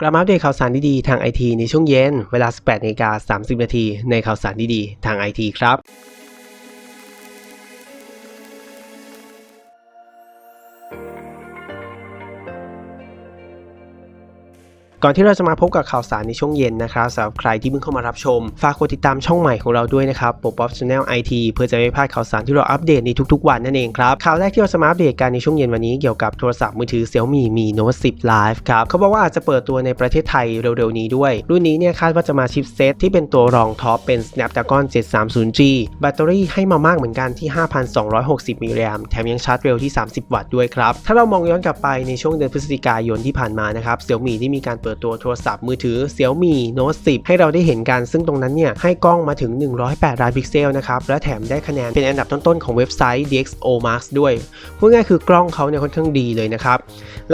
กลับมาอัปเดตข่าวสารดีๆทางไอทีในช่วงเย็น เวลา 18นาฬิกา30 นาทีในข่าวสารดีๆ ทางไอทีครับ ก่อนที่เราจะมาพบกับข่าวสารในช่วงเย็นนะครับสำหรับใครที่เพิ่งเข้ามารับชม ฝากกดติดตามช่องใหม่ของเราด้วยนะครับป o ป๊อปชาแนลไอทีเพื่อจะไม่พลาดข่าวสารที่เราอัปเดตในทุกๆวันนั่นเองครับข่าวแรกที่เราจะมาอัปเดตกันในช่วงเย็นวันนี้เกี่ยวกับโทรศัพท์มือถือ Xiaomi Mi Note 10 Live ครับเขาบอกว่าอาจจะเปิดตัวในประเทศไทยเร็วๆนี้ด้วย รุ่นนี้เนี่ยคาดว่าจะมาชิปเซตที่เป็นตัวรองท็อปเป็น Snapdragon 730G แบตเตอรี่ให้มามากเหมือนกันที่ 5,260มิลลิแอมแถมยังชาร์จเร็วที่ 30 วัตต์ด้วยครับถ้าเรามองย้อนกลับไปในช่วงเดือนพฤศจิกายนที่ผ่านมานะครับ Xiaomi ได้มีการเปิดตัวโทรศัพท์มือถือ Xiaomi Note 10 ให้เราได้เห็นกัน ซึ่งตรงนั้นเนี่ยให้กล้องมาถึง 108 ล้านพิกเซลนะครับ และแถมได้คะแนนเป็นอันดับต้นๆของเว็บไซต์ DxO Max ด้วย พูดง่ายคือกล้องเขาเนี่ยค่อนข้างดีเลยนะครับ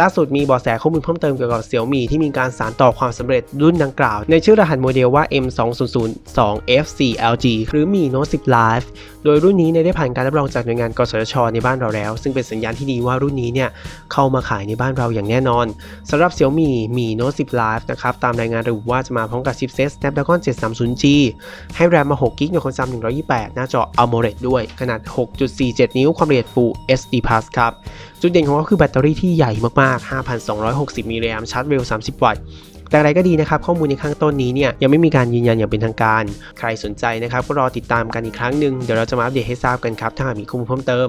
ล่าสุดมีเบาะแสข้อมูลเพิ่มเติมเกี่ยวกับ Xiaomi ที่มีการสานต่อความสำเร็จรุ่นดังกล่าว ในชื่อรหัสโมเดลว่า M2002F4LG หรือ Mi Note 10 Live โดยรุ่นนี้เนี่ยได้ผ่านการรับรองจากหน่วยงานกสทช ในบ้านเราแล้ว ซึ่งเป็นสัญญาณที่ดีว่ารุ่นนี้เนี่ยเข้ามาขายในบ้านเราอย่างแน่นอนสำหรับ Xiaomi Mi Note 10 Live นะครับ ตามรายงานระบุว่าจะมาพร้อมกับชิปเซต Snapdragon 730G ให้แรมมา6กิกในความจำ128 หน้าจอ AMOLED ด้วย ขนาด 6.47 นิ้ว ความละเอียด Full HD Plus ครับ จุดเด่นของเขาคือแบตเตอรี่ที่ใหญ่มากๆ 5,260 มิลลิแอมชาร์จเร็ว 30 วัตต์แต่อะไรก็ดีนะครับ ข้อมูลในข้างต้นนี้เนี่ยยังไม่มีการยืนยันอย่างเป็นทางการ ใครสนใจนะครับก็รอติดตามกันอีกครั้งหนึ่งเดี๋ยวเราจะมาอัปเดตให้ทราบกันครับถ้าหากมีข้อมูลเพิ่มเติม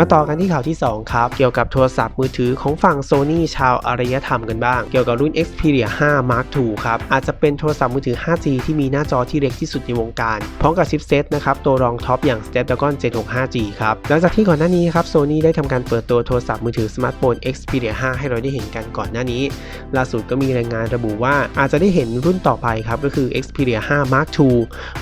มาต่อกันที่ข่าวที่ 2 ครับ เกี่ยวกับโทรศัพท์มือถือของฝั่ง Sony ชาวอารยธรรมกันบ้าง เกี่ยวกับรุ่น Xperia 5 Mark II ครับ อาจจะเป็นโทรศัพท์มือถือ 5G ที่มีหน้าจอที่เล็กที่สุดในวงการ พร้อมกับชิปเซตนะครับ ตัวรองท็อปอย่าง Snapdragon 765G ครับ หลังจากที่ก่อนหน้านี้ครับ Sony ได้ทำการเปิดตัวโทรศัพท์มือถือสมาร์ทโฟน Xperia 5 ให้เราได้เห็นกันก่อนหน้านี้ ล่าสุดก็มีรายงานระบุว่าอาจจะได้เห็นรุ่นต่อไปครับ ก็คือ Xperia 5 Mark II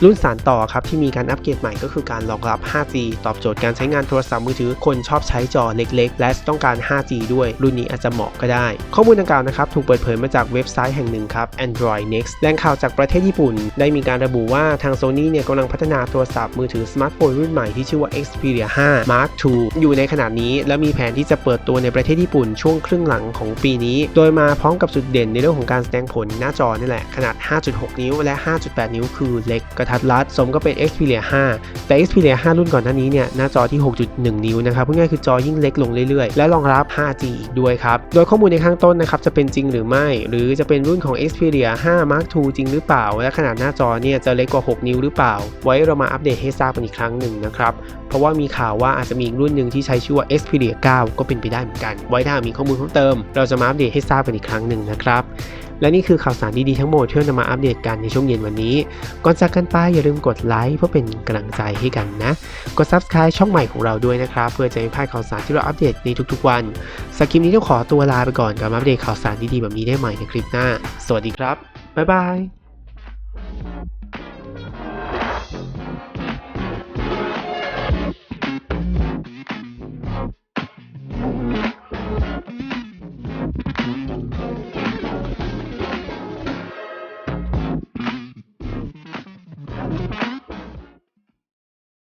รุ่นสานต่อครับที่มีการอัปเกรดใหม่ก็คือการรองรับ 5G ตอบโจทย์การใช้งานโทรศัพท์มือถือคนชอบใช้จอเล็กๆ และต้องการ 5G ด้วย รุ่นนี้อาจจะเหมาะก็ได้ ข้อมูลดังกล่าวนะครับถูกเปิดเผยมาจากเว็บไซต์แห่งหนึ่งครับ Android Next แหล่งข่าวจากประเทศญี่ปุ่น ได้มีการระบุว่าทาง Sony เนี่ยกำลังพัฒนาโทรศัพท์มือถือสมาร์ทโฟนรุ่นใหม่ที่ชื่อว่า Xperia 5 Mark II อยู่ในขณะนี้ และมีแผนที่จะเปิดตัวในประเทศญี่ปุ่นช่วงครึ่งหลังของปีนี้ โดยมาพร้อมกับจุดเด่นในเรื่องของการแสดงผลหน้าจอนี่แหละขนาด 5.6 นิ้วและ 5.8 นิ้วคือเล็กกระทัดรัดสมก็เป็น Xperia 5 แต่ Xperia 5 รุ่นก่อนหน้านี้เนี่ยหน้าจอที่ 6.1 นิ้วนะครับพูดง่ายคือจอยิ่งเล็กลงเรื่อยๆ และรองรับ 5G อีกด้วยครับ โดยข้อมูลในข้างต้นนะครับจะเป็นจริงหรือไม่ หรือจะเป็นรุ่นของ Xperia 5 Mark II จริงหรือเปล่า และขนาดหน้าจอเนี่ยจะเล็กกว่า 6 นิ้วหรือเปล่า ไว้เรามาอัปเดตให้ทราบกันอีกครั้งหนึ่งนะครับ เพราะว่ามีข่าวว่าอาจจะมีอีกรุ่นหนึ่งที่ใช้ชื่อว่า Xperia 9 ก็เป็นไปได้เหมือนกัน ไว้ถ้ามีข้อมูลเพิ่มเติม เราจะมาอัปเดตให้ทราบกันอีกครั้งหนึ่งนะครับ และนี่คือข่าวสารดีๆทั้งหมดที่เรานำมาอัปเดตกันในช่วงเย็นวันนี้ ก่อนจากกันไปอย่าลืมกดไลค์เพื่อเป็นกำลังใจให้กันนะ กด Subscribe ช่องใหม่ของเราด้วยนะครับ เพื่อจะไม่พลาดข่าวสารที่เราอัปเดตในทุกๆวันสกคลิปนี้ต้องขอตัวลาไปก่อนกับมาอัปเดตข่าวสารดีๆแบบนี้ได้ใหม่ในคลิปหน้า สวัสดีครับบ๊ายบาย